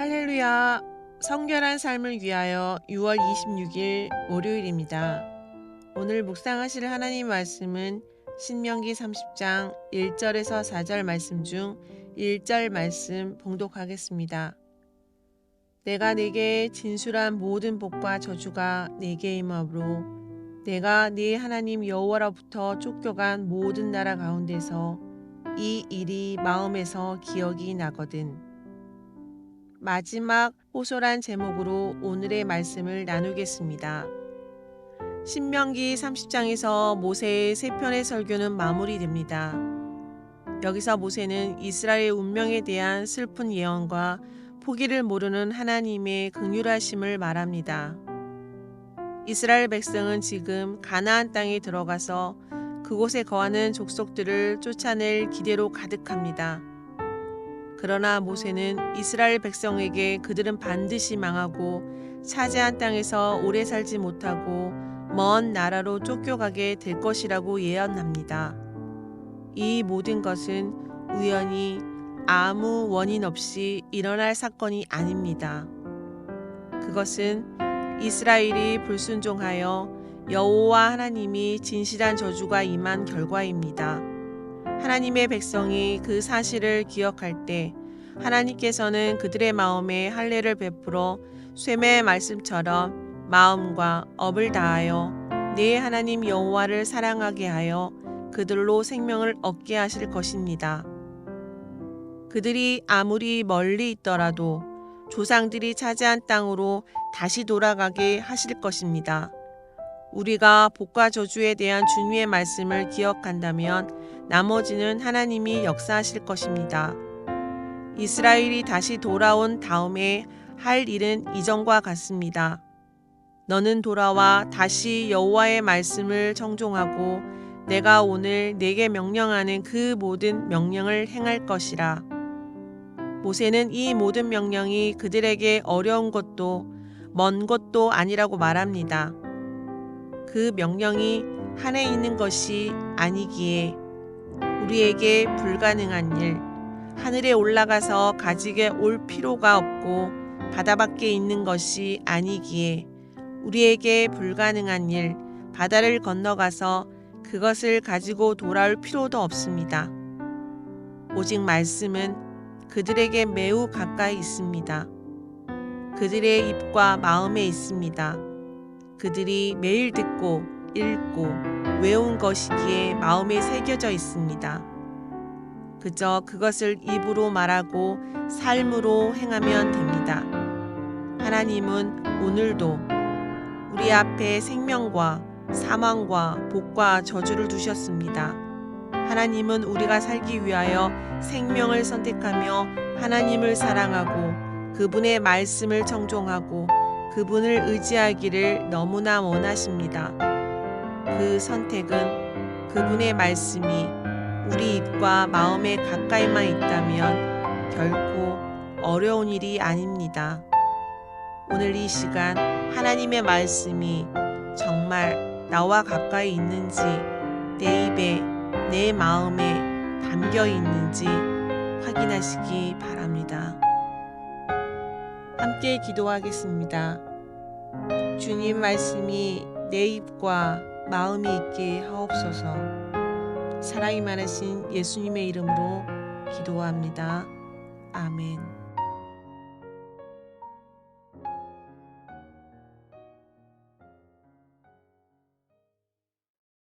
할렐루야. 성결한 삶을 위하여 6월 26일 월요일입니다. 오늘 묵상하실 하나님 말씀은 신명기 30장 1절에서 4절 말씀 중 1절 말씀 봉독하겠습니다. 내가 내게 진술한 모든 복과 저주가 내게 임하므로 내가 네 하나님 여호와로부터 쫓겨간 모든 나라 가운데서 이 일이 마음에서 기억이 나거든. 마지막 호소란 제목으로 오늘의 말씀을 나누겠습니다. 신명기 30장에서 모세의 세 편의 설교는 마무리됩니다. 여기서 모세는 이스라엘 운명에 대한 슬픈 예언과 포기를 모르는 하나님의 극률하심을 말합니다. 이스라엘 백성은 지금 가나안 땅에 들어가서 그곳에 거하는 족속들을 쫓아낼 기대로 가득합니다. 그러나 모세는 이스라엘 백성에게 그들은 반드시 망하고 차지한 땅에서 오래 살지 못하고 먼 나라로 쫓겨가게 될 것이라고 예언합니다. 이 모든 것은 우연히 아무 원인 없이 일어날 사건이 아닙니다. 그것은 이스라엘이 불순종하여 여호와 하나님이 진실한 저주가 임한 결과입니다. 하나님의 백성이 그 사실을 기억할 때 하나님께서는 그들의 마음에 할례를 베풀어 쇠매의 말씀처럼 마음과 업을 다하여 네 하나님 여호와를 사랑하게 하여 그들로 생명을 얻게 하실 것입니다. 그들이 아무리 멀리 있더라도 조상들이 차지한 땅으로 다시 돌아가게 하실 것입니다. 우리가 복과 저주에 대한 주님의 말씀을 기억한다면 나머지는 하나님이 역사하실 것입니다. 이스라엘이 다시 돌아온 다음에 할 일은 이전과 같습니다. 너는 돌아와 다시 여호와의 말씀을 청종하고 내가 오늘 내게 명령하는 그 모든 명령을 행할 것이라. 모세는 이 모든 명령이 그들에게 어려운 것도 먼 것도 아니라고 말합니다. 그 명령이 하늘에 있는 것이 아니기에 우리에게 불가능한 일, 하늘에 올라가서 가지게 올 필요가 없고 바다 밖에 있는 것이 아니기에 우리에게 불가능한 일, 바다를 건너가서 그것을 가지고 돌아올 필요도 없습니다. 오직 말씀은 그들에게 매우 가까이 있습니다. 그들의 입과 마음에 있습니다. 그들이 매일 듣고 읽고 외운 것이기에 마음에 새겨져 있습니다. 그저 그것을 입으로 말하고 삶으로 행하면 됩니다. 하나님은 오늘도 우리 앞에 생명과 사망과 복과 저주를 두셨습니다. 하나님은 우리가 살기 위하여 생명을 선택하며 하나님을 사랑하고 그분의 말씀을 청종하고 그분을 의지하기를 너무나 원하십니다. 그 선택은 그분의 말씀이 우리 입과 마음에 가까이만 있다면 결코 어려운 일이 아닙니다. 오늘 이 시간 하나님의 말씀이 정말 나와 가까이 있는지 내 입에 내 마음에 담겨 있는지 확인하시기 바랍니다. 함께 기도하겠습니다. 주님 말씀이 내 입과 마음이 있게 하옵소서. 사랑이 많으신 예수님의 이름으로 기도합니다. 아멘.